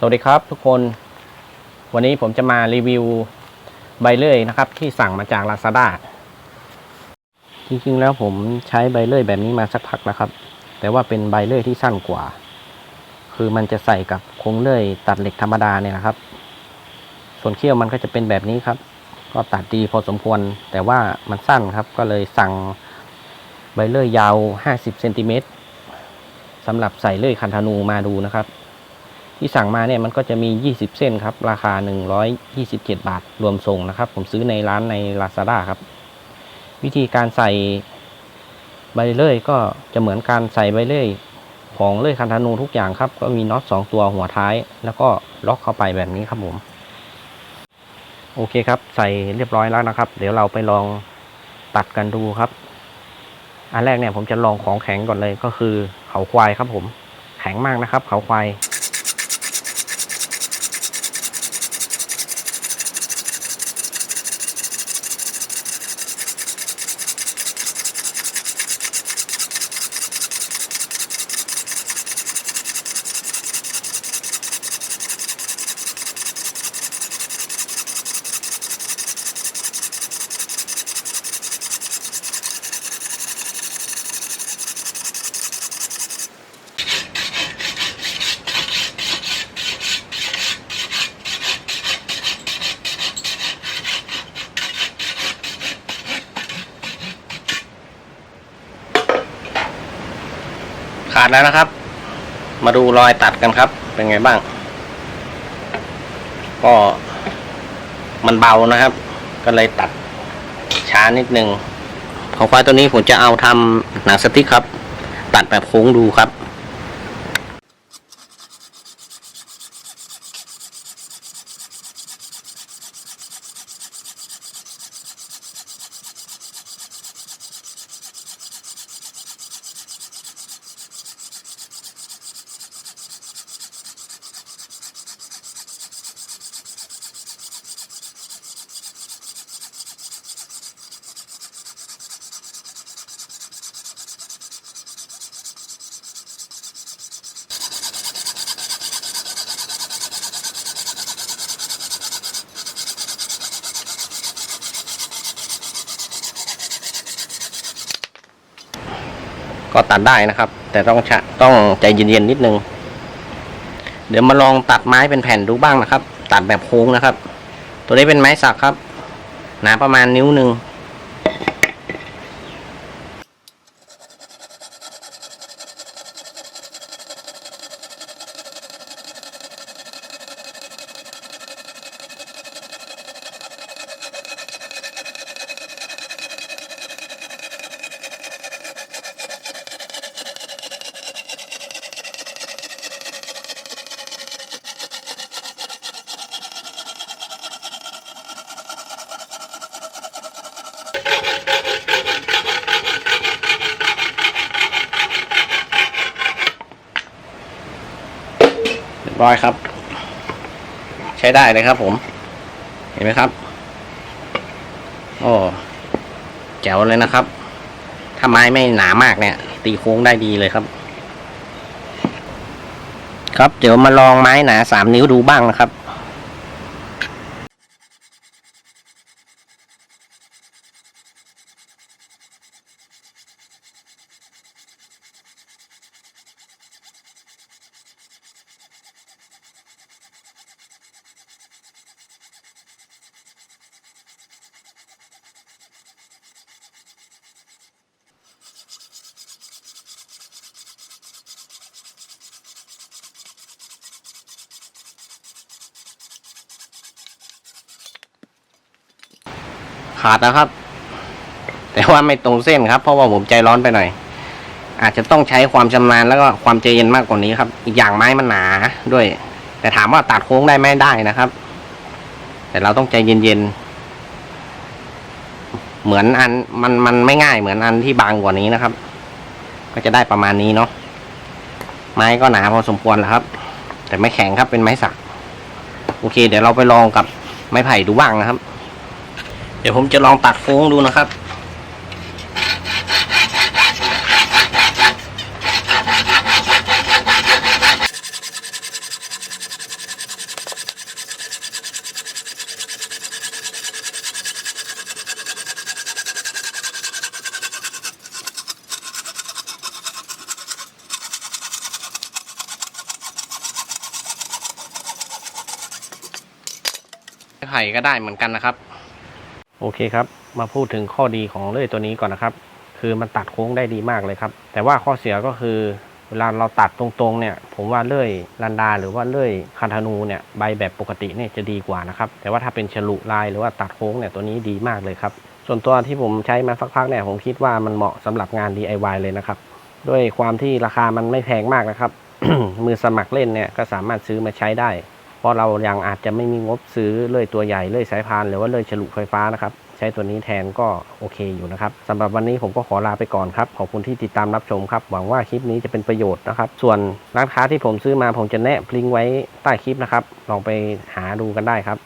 สวัสดีครับทุกคนวันนี้ผมจะมารีวิวใบเลื่อยนะครับ ที่สั่งมาจาก Lazada จริงๆแล้วผมใช้ใบเลื่อยแบบนี้มาสักพักนะครับ แต่ว่าเป็นใบเลื่อยที่สั้นกว่า คือมันจะใส่กับโครงเลื่อยตัดเหล็กธรรมดาเนี่ยนะครับ ส่วนเขี้ยวมันก็จะเป็นแบบนี้ครับ ก็ตัดดีพอสมควร แต่ว่ามันสั้นครับก็เลยสั่งใบเลื่อยยาว 50เซนติเมตรสำหรับใส่เลื่อยคันธนูมาดูนะครับ ที่สั่งมาเนี่ยมันก็จะมี 20 เส้นครับ ราคา 127 บาท รวมส่งนะครับ ผมซื้อในร้านใน Lazada ครับ วิธีการใส่ใบเลื่อยก็จะเหมือนการใส่ใบเลื่อยของเลื่อยคันธนูทุกอย่างครับ ก็มีน็อต2ตัวหัวท้าย แล้วก็ล็อกเข้าไปแบบนี้ครับผม โอเคครับ ใส่เรียบร้อยแล้วนะครับ เดี๋ยวเราไปลองตัดกันดูครับ อันแรกเนี่ยผมจะลองของแข็งก่อนเลยก็คือเขาควายครับผม แข็งมากนะครับ เขาควาย ขา ดแล้วนะครับ มาดูรอยตัดกันครับ เป็นไงบ้าง ก็มันเบานะครับ ก็เลยตัดช้านิดนึงของควายตัวนี้ผมจะเอาทำหนังสติ๊กครับ ตัดแบบโค้งดูครับ ก็ตัดได้นะครับ แต่ต้องชะต้องใจเย็นๆนิดนึง เดี๋ยวมาลองตัดไม้เป็นแผ่นดูบ้างนะครับ ตัดแบบโค้งนะครับ ตัวนี้เป็นไม้สักครับ หนาประมาณนิ้วหนึ่ง รียบร้อยครับ ใช้ได้เลยครับผม เห็นไหมครับ โอ้แจ๋วเลยนะครับ ถ้าไม้ไม่หนามากเนี่ย ตีโค้งได้ดีเลยครับ ครับเดี๋ยวมาลองไม้หนาสามนิ้วดูบ้างนะครับ ขาดนะครับ แต่ว่าไม่ตรงเส้นครับ เพราะว่าผมใจร้อนไปหน่อย อาจจะต้องใช้ความชำนาญแล้วก็ความใจเย็นมากกว่านี้ครับ อีกอย่างไม้มันหนาด้วย แต่ถามว่าตัดโค้งได้ไหมได้นะครับ แต่เราต้องใจเย็นๆเหมือนอันมันมันไม่ง่ายเหมือนอันที่บางกว่านี้นะครับ ก็จะได้ประมาณนี้เนาะไม้ก็หนาพอสมควรแล้วครับ แต่ไม่แข็งครับเป็นไม้สัก โอเค เดี๋ยวเราไปลองกับไม้ไผ่ดูบ้างนะครับ ดี๋ยวผมจะลองตัดโค้งดูนะครับ ไผ่ก็ได้เหมือนกันนะครับ โอเคครับมาพูดถึงข้อดีของเลื่อยตัวนี้ก่อนนะครับ คือมันตัดโค้งได้ดีมากเลยครับ แต่ว่าข้อเสียก็คือเวลาเราตัดตรงๆเนี่ย ผมว่าเลื่อยลันดา หรือว่าเลื่อยคาทานูเนี่ยใบแบบปกติเนี่ยจะดีกว่านะครับ แต่ว่าถ้าเป็นฉลุลายหรือว่าตัดโค้งเนี่ยตัวนี้ดีมากเลยครับ ส่วนตัวที่ผมใช้มาสักพักเนี่ยผมคิดว่ามันเหมาะสำหรับงาน DIY เลยนะครับ ด้วยความที่ราคามันไม่แพงมากนะครับมือสมัครเล่นเนี่ยก็สามารถซื้อมาใช้ได้ เพราะเรายังอาจจะไม่มีงบซื้อเลื่อยตัวใหญ่เลื่อยสายพานหรือว่าเลื่อยฉลุไฟฟ้านะครับ ใช้ตัวนี้แทนก็โอเคอยู่นะครับสำหรับวันนี้ผมก็ขอลาไปก่อนครับ ขอบคุณที่ติดตามรับชมครับ หวังว่าคลิปนี้จะเป็นประโยชน์นะครับ ส่วนร้านค้าที่ผมซื้อมาผมจะแนบลิงก์ไว้ใต้คลิปนะครับ ลองไปหาดูกันได้ครับ